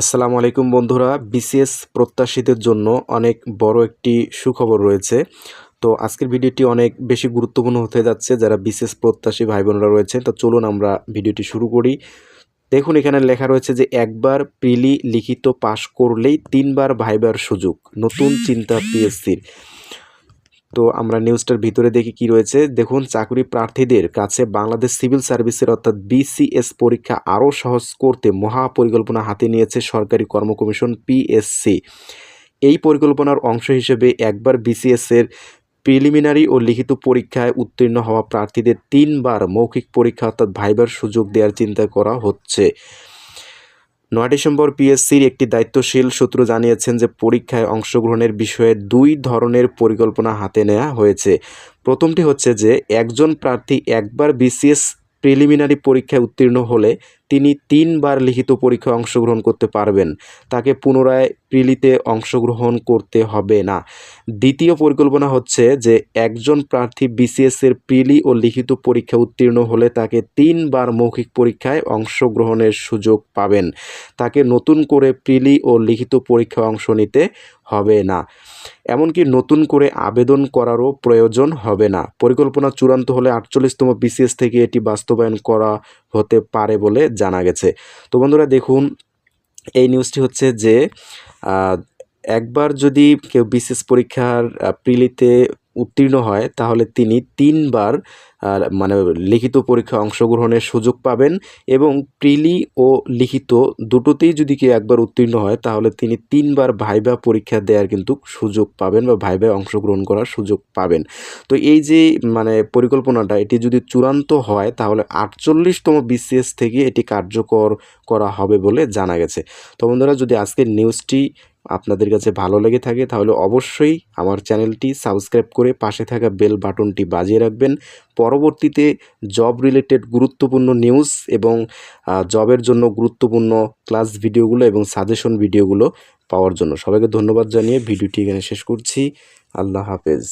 আসসালামু আলাইকুম বন্ধুরা বিসিএস প্রত্যাশীদের জন্য অনেক বড় একটি সুখবর রয়েছে। তো আজকের ভিডিওটি অনেক বেশি গুরুত্বপূর্ণ হতে যাচ্ছে যারা বিসিএস প্রত্যাশী ভাই বোনরা রয়েছে তো চলুন আমরা ভিডিওটি শুরু করি। দেখুন, এখানে লেখা রয়েছে যে একবার প্রিলি লিখিত পাশ করলেই তিনবার ভাইবার সুযোগ, নতুন চিন্তা পিএসসির। তো আমরা নিউজটার ভিতরে দেখি কি রয়েছে। দেখুন, চাকরি প্রার্থীদের কাছে বাংলাদেশ সিভিল সার্ভিসের অর্থাৎ বিসিএস পরীক্ষা আরও সহজ করতে মহাপরিকল্পনা হাতে নিয়েছে সরকারি কর্ম কমিশন পিএসসি। এই পরিকল্পনার অংশ হিসেবে একবার বিসিএসের প্রিলিমিনারি ও লিখিত পরীক্ষায় উত্তীর্ণ হওয়া প্রার্থীদের তিনবার মৌখিক পরীক্ষা অর্থাৎ ভাইবার সুযোগ দেওয়ার চিন্তা করা হচ্ছে। নয় ডিসেম্বর পিএসসির একটি দায়িত্বশীল সূত্র জানিয়েছেন যে পরীক্ষায় অংশগ্রহণের বিষয়ে দুই ধরনের পরিকল্পনা হাতে নেওয়া হয়েছে। প্রথমটি হচ্ছে যে, একজন প্রার্থী একবার বিসিএস প্রিলিমিনারি পরীক্ষায় উত্তীর্ণ হলে তিনি তিনবার লিখিত পরীক্ষায় অংশগ্রহণ করতে পারবেন। তাকে পুনরায় প্রিলিতে অংশগ্রহণ করতে হবে না। দ্বিতীয় পরিকল্পনা হচ্ছে যে একজন প্রার্থী বিসিএস এর প্রিলি ও লিখিত পরীক্ষা উত্তীর্ণ হলে তাকে তিনবার মৌখিক পরীক্ষায় অংশগ্রহণের সুযোগ পাবেন। তাকে নতুন করে প্রিলি ও লিখিত পরীক্ষায় অংশ নিতে হবে না। এমনকি নতুন করে আবেদন করারও প্রয়োজন হবে না। পরিকল্পনা চূড়ান্ত হলে আটচল্লিশতম বিসিএস থেকে এটি বাস্তবায়ন করা হতে পারে বলে জানা গেছে। তো বন্ধুরা দেখুন, এই নিউজটি হচ্ছে যে একবার যদি কেউ বিশেষ পরীক্ষার প্রিলিতে উত্তীর্ণ হয়, তাহলে তিনি তিনবার মানে লিখিত পরীক্ষায় অংশগ্রহণের সুযোগ পাবেন এবং প্রিলি ও লিখিত দুটোতেই যদি কেউ একবার উত্তীর্ণ হয়, তাহলে তিনি তিনবার ভাইবা পরীক্ষা দেওয়ার কিন্তু সুযোগ পাবেন বা ভাইবায় অংশগ্রহণ করার সুযোগ পাবেন। তো এই যে মানে পরিকল্পনাটা, এটি যদি চূড়ান্ত হয়, তাহলে আটচল্লিশতম বিসিএস থেকে এটি কার্যকর করা হবে বলে জানা গেছে। তো বন্ধুরা, যদি আজকের নিউজটি আপনাদের কাছে ভালো লেগে থাকে তাহলে অবশ্যই আমার চ্যানেলটি সাবস্ক্রাইব করে পাশে থাকা বেল বাটনটি বাজিয়ে রাখবেন। পরবর্তীতে জব রিলেটেড গুরুত্বপূর্ণ নিউজ এবং জবের জন্য গুরুত্বপূর্ণ ক্লাস ভিডিওগুলো এবং সাজেশন ভিডিওগুলো পাওয়ার জন্য। সবাইকে ধন্যবাদ জানিয়ে ভিডিওটি এখানে শেষ করছি। আল্লাহ হাফেজ।